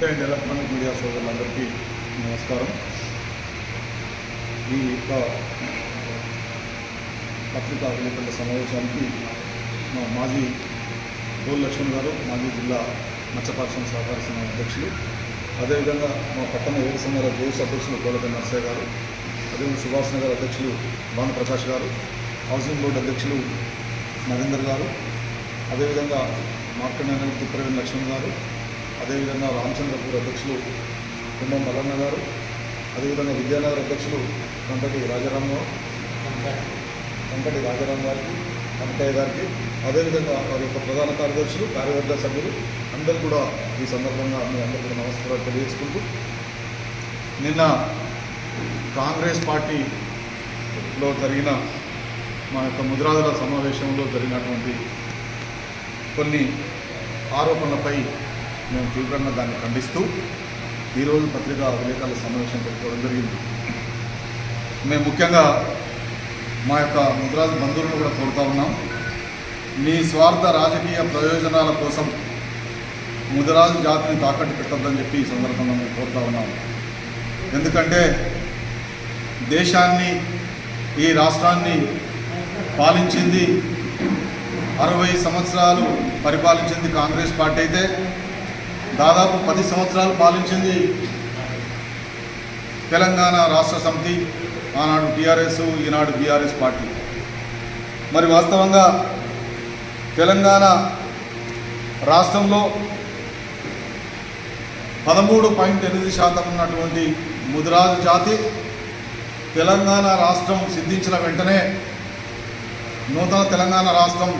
Print and. Electronic media సోదరులందరికీ నమస్కారం. ఈ యొక్క పత్రికా విలేకరుల సమావేశానికి మా మాజీ గోల్ లక్ష్మణ్ గారు మాజీ జిల్లా మత్స్యపార్శ్వం సహకార సంఘం అధ్యక్షులు అదేవిధంగా మా పట్టణ యువ సంఘాల జోస్ అధ్యక్షులు గోలక నర్సయ్య గారు అదేవిధంగా సుభాష్ నగర్ అధ్యక్షులు భానుప్రకాష్ గారు హౌసింగ్ బోర్డు అధ్యక్షులు నరేందర్ గారు అదేవిధంగా మార్కండేయ ప్రవీణ్ లక్ష్మణ్ గారు అదేవిధంగా రామచంద్రపూర్ అధ్యక్షులు కుంభం మల్లన్న గారు అదేవిధంగా విద్యానగర్ అధ్యక్షులు వెంకటి రాజారామరావు వెంకటి రాజారాం గారికి వెంకటయ్య గారికి అదేవిధంగా వారి యొక్క ప్రధాన కార్యదర్శులు కార్యవర్గ సభ్యులు అందరూ కూడా ఈ సందర్భంగా మీ అందరూ కూడా నమస్కారాలు తెలియజేసుకుంటూ నిన్న కాంగ్రెస్ పార్టీలో జరిగిన మా యొక్క ముద్రాదుల సమావేశంలో జరిగినటువంటి కొన్ని ఆరోపణలపై మేము తీవ్రంగా దాన్ని ఖండిస్తూ ఈరోజు పత్రికా విలేకరుల సమావేశం పెట్టుకోవడం జరిగింది. మేము ముఖ్యంగా మా యొక్క ముద్రాజు బంధువులను కూడా కోరుతా ఉన్నాం. మీ స్వార్థ రాజకీయ ప్రయోజనాల కోసం ముదిరాజు జాతిని తాకట్టు పెట్టొద్దని చెప్పి ఈ సందర్భంగా మేము కోరుతా ఉన్నాం. ఎందుకంటే దేశాన్ని ఈ రాష్ట్రాన్ని పాలించింది అరవై సంవత్సరాలు పరిపాలించింది కాంగ్రెస్ పార్టీ అయితే దాదాపు పది సంవత్సరాలు పాలించింది తెలంగాణ రాష్ట్ర సమితి ఆనాడు టీఆర్ఎస్ ఈనాడు బీఆర్ఎస్ పార్టీ. మరి వాస్తవంగా తెలంగాణ రాష్ట్రంలో పదమూడు పాయింట్ ఎనిమిది శాతం ఉన్నటువంటి ముదిరాజు జాతి తెలంగాణ రాష్ట్రం సిద్ధించిన వెంటనే నూతన తెలంగాణ రాష్ట్రం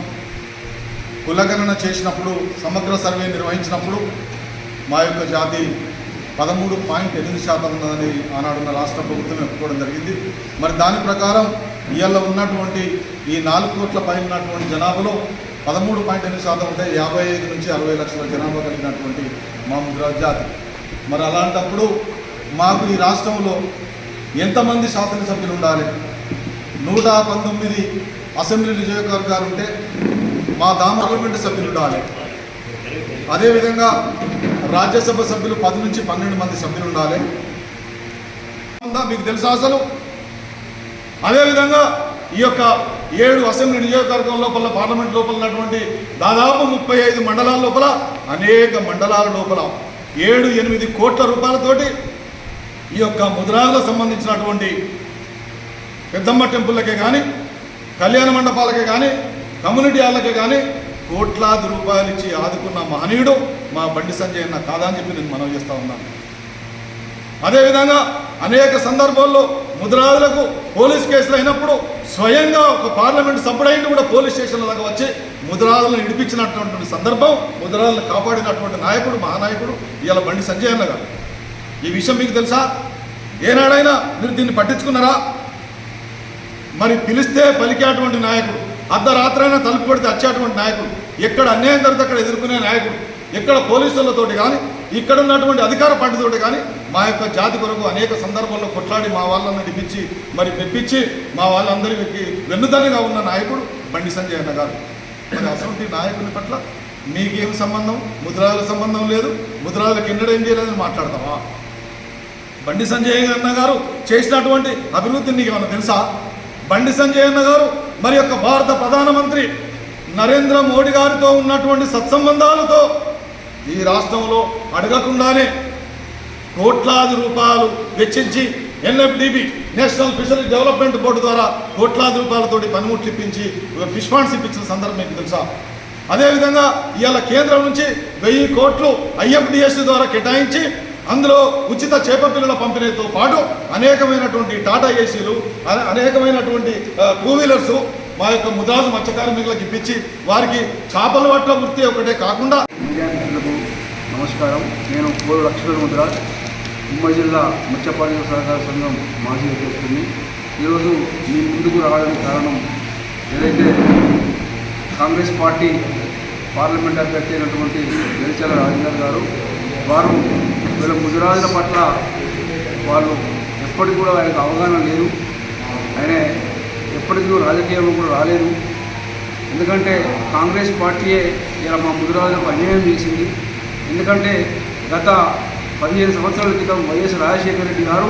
కులగణన చేసినప్పుడు సమగ్ర సర్వే నిర్వహించినప్పుడు మా యొక్క జాతి పదమూడు పాయింట్ ఎనిమిది శాతం ఉన్నదని ఆనాడున్న రాష్ట్ర ప్రభుత్వం ఒప్పుకోవడం జరిగింది. మరి దాని ప్రకారం ఇవాళ ఉన్నటువంటి ఈ నాలుగు కోట్ల పైన ఉన్నటువంటి జనాభాలో పదమూడు పాయింట్ ఎనిమిది శాతం ఉంటే యాభై ఐదు నుంచి అరవై లక్షల జనాభా కలిగినటువంటి మా ముద్రా జాతి. మరి అలాంటప్పుడు మాకు ఈ రాష్ట్రంలో ఎంతమంది శాసనసభ్యులు ఉండాలి? నూట పంతొమ్మిది అసెంబ్లీ నియోజకవర్గాలు ఉంటే మా దామ పార్లమెంటు సభ్యులు ఉండాలి. అదేవిధంగా రాజ్యసభ సభ్యులు పది నుంచి పన్నెండు మంది సభ్యులు ఉండాలి. మీకు తెలుసా అసలు? అదేవిధంగా ఈ యొక్క ఏడు అసెంబ్లీ నియోజకవర్గం లోపల పార్లమెంట్ లోపల ఉన్నటువంటి దాదాపు ముప్పై ఐదు మండలాల లోపల అనేక మండలాల లోపల ఏడు ఎనిమిది కోట్ల రూపాయలతోటి ఈ యొక్క ముద్రాలకు సంబంధించినటువంటి పెద్దమ్మ టెంపుల్లకే కానీ కళ్యాణ మండపాలకే కానీ కమ్యూనిటీ హాళ్ళకే కానీ కోట్లాది రూపాయలు ఇచ్చి ఆదుకున్న మహనీయుడు మా బండి సంజయ్ అన్న కాదా అని చెప్పి నేను మనవి చేస్తా ఉన్నాను అదేవిధంగా అనేక సందర్భాల్లో ముద్రాదులకు పోలీస్ కేసులు అయినప్పుడు స్వయంగా ఒక పార్లమెంట్ సభ్యుడైన కూడా పోలీస్ స్టేషన్ల దాకా వచ్చి ముద్రాదులను ఇడిపించినటువంటి సందర్భం ముద్రాలను కాపాడినటువంటి నాయకుడు మహానాయకుడు ఇవాళ బండి సంజయ్ అన్న గారు. ఈ విషయం మీకు తెలుసా? ఏనాడైనా మీరు దీన్ని పట్టించుకున్నారా? మరి పిలిస్తే పలికేటువంటి నాయకుడు అర్ధరాత్రైనా తలుపు కొడితే వచ్చేటువంటి నాయకుడు. ఎక్కడ అన్యాయం జరిగితే అక్కడ ఎదుర్కొనే నాయకుడు. ఎక్కడ పోలీసులతోటి కానీ ఇక్కడ ఉన్నటువంటి అధికార పార్టీతోటి కానీ మా యొక్క జాతి కొరకు అనేక సందర్భాల్లో కొట్లాడి మా వాళ్ళని నడిపించి మరి మెప్పించి మా వాళ్ళందరికీ వెన్నుదన్నుగా ఉన్న నాయకుడు బండి సంజయ్ అన్న గారు. మరి అటువంటి నాయకుని పట్ల మీకేం సంబంధం? ముద్రాల సంబంధం లేదు. ముద్రాలకు ఎన్నడేం చేయలేదని మాట్లాడతావా? బండి సంజయ్ అన్న గారు చేసినటువంటి అభివృద్ధి నీకు ఏమన్నా తెలుసా? బండి సంజయ్ అన్న గారు మరి యొక్క భారత ప్రధానమంత్రి నరేంద్ర మోడీ గారితో ఉన్నటువంటి సత్సంబంధాలతో ఈ రాష్ట్రంలో అడగకుండానే కోట్లాది రూపాయలు వెచ్చించి NFDB national fishery development board ద్వారా కోట్లాది రూపాయలతోటి పనిముట్లు ఇప్పించి ఫిష్ ఫండ్స్ ఇప్పించిన సందర్భం మీకు తెలుసా? అదేవిధంగా ఇవాళ కేంద్రం నుంచి వెయ్యి కోట్లు ఐఎఫ్డిఎస్ ద్వారా కేటాయించి అందులో ఉచిత చేప పిల్లల పంపిణీతో పాటు అనేకమైనటువంటి టాటా ఏసీలు అనే- అనేకమైనటువంటి టూ వీలర్స్ మా యొక్క ముద్రాజు మత్స్య కార్మికులకు ఇప్పించి వారికి చేపల పట్ల వృత్తి ఒకటే కాకుండా నమస్కారం. నేను కోరు లక్ష్మణ ముద్రాజ్ ఉమ్మడి జిల్లా మత్స్యపాలక సహకార సంఘం మాజీ అధ్యక్షుడిని. ఈరోజు మీ ముందుకు రావడానికి కారణం ఏదైతే కాంగ్రెస్ పార్టీ పార్లమెంట్ అభ్యర్థి అయినటువంటి వెలిచల రాజేందర్ గారు వారు వీళ్ళ ముదిరాజుల పట్ల వాళ్ళు ఎప్పటికి కూడా ఆయనకు అవగాహన లేదు. ఆయన ఎప్పటికీ రాజకీయంలో కూడా రాలేదు. ఎందుకంటే కాంగ్రెస్ పార్టీయే ఇలా మా ముదిరాజులకు అన్యాయం చేసింది. ఎందుకంటే గత పదిహేను సంవత్సరాల క్రితం వైఎస్ రాజశేఖర రెడ్డి గారు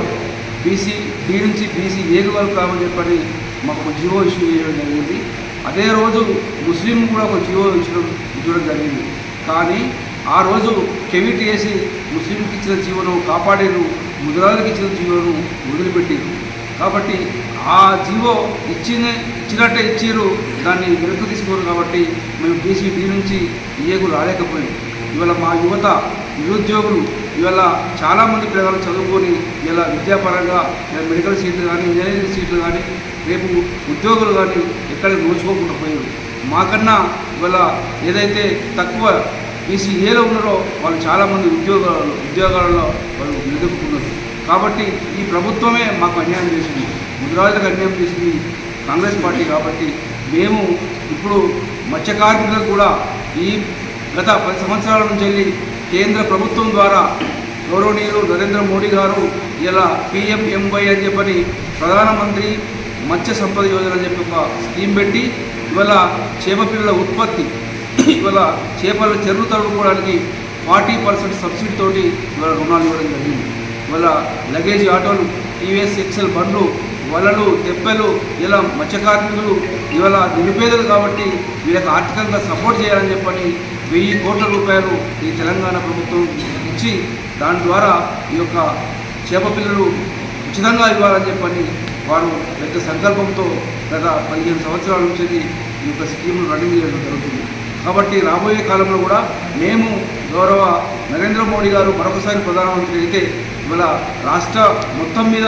బీసీ డి నుంచి బీసీ ఏగు వరకు కామని చెప్పని మాకు జియో ఇష్యూ చేయడం జరిగింది. అదే రోజు ముస్లిం కూడా ఒక జియో ఇచ్చడం ఇచ్చడం జరిగింది. కానీ ఆ రోజు కెవిట్ వేసి ముస్లింకి ఇచ్చిన జీవనం కాపాడేరు ముద్రాలకు ఇచ్చిన జీవనం వదిలిపెట్టారు. కాబట్టి ఆ జీవో ఇచ్చిన ఇచ్చినట్టే ఇచ్చిర్రు దాన్ని వెనక్కి తీసుకోరు కాబట్టి మేము బీసీబీ నుంచి ఏగు రాలేకపోయాం ఇవాళ మా యువత నిరుద్యోగులు ఇవాళ చాలామంది పిల్లలు చదువుకొని ఇలా విద్యాపరంగా ఇలా మెడికల్ సీట్లు కానీ ఇంజనీరింగ్ సీట్లు కానీ రేపు ఉద్యోగులు కానీ ఎక్కడ నోచుకోకుండా పోయారు మాకన్నా ఇవాళ ఏదైతే తక్కువ ఈసీఏలో ఉన్నారో వాళ్ళు చాలామంది ఉద్యోగాలలో ఉద్యోగాలలో వాళ్ళు నిలదొక్కున్నారు. కాబట్టి ఈ ప్రభుత్వమే మాకు అన్యాయం చేసింది. ముద్రాజులకు అన్యాయం చేసింది కాంగ్రెస్ పార్టీ కాబట్టి మేము ఇప్పుడు మత్స్యకార్మికులకు కూడా ఈ గత పది సంవత్సరాల నుంచి వెళ్ళి కేంద్ర ప్రభుత్వం ద్వారా గౌరవనీయులు నరేంద్ర మోడీ గారు ఇలా పిఎంఎంవై అని చెప్పని ప్రధానమంత్రి మత్స్య సంపద యోజన అని చెప్పి ఒక స్కీమ్ పెట్టి ఇవాళ చేపపిల్లల ఉత్పత్తి ఇవాళ చేపలు చెరువు తడుపుకోవడానికి ఫార్టీ పర్సెంట్ సబ్సిడీ తోటి ఇవాళ రుణాలు ఇవ్వడం జరిగింది. ఇవాళ లగేజ్ ఆటోలు టీవీఎస్ ఎక్సెల్ బండ్లు వలలు తెప్పెలు ఇలా మత్స్య కార్మికులు ఇవాళ నిరుపేదలు కాబట్టి వీళ్ళకి ఆర్థికంగా సపోర్ట్ చేయాలని చెప్పని వెయ్యి కోట్ల రూపాయలు ఈ తెలంగాణ ప్రభుత్వం ఇచ్చి దాని ద్వారా ఈ యొక్క చేప పిల్లలు ఉచితంగా ఇవ్వాలని చెప్పని వారు పెద్ద సంకల్పంతో గత పదిహేను సంవత్సరాల నుంచి ఈ యొక్క స్కీమ్ను రన్నింగ్ చేయడం జరుగుతుంది. కాబట్టి రాబోయే కాలంలో కూడా మేము గౌరవ నరేంద్ర మోడీ గారు మరొకసారి ప్రధానమంత్రి అయితే ఇవాళ రాష్ట్ర మొత్తం మీద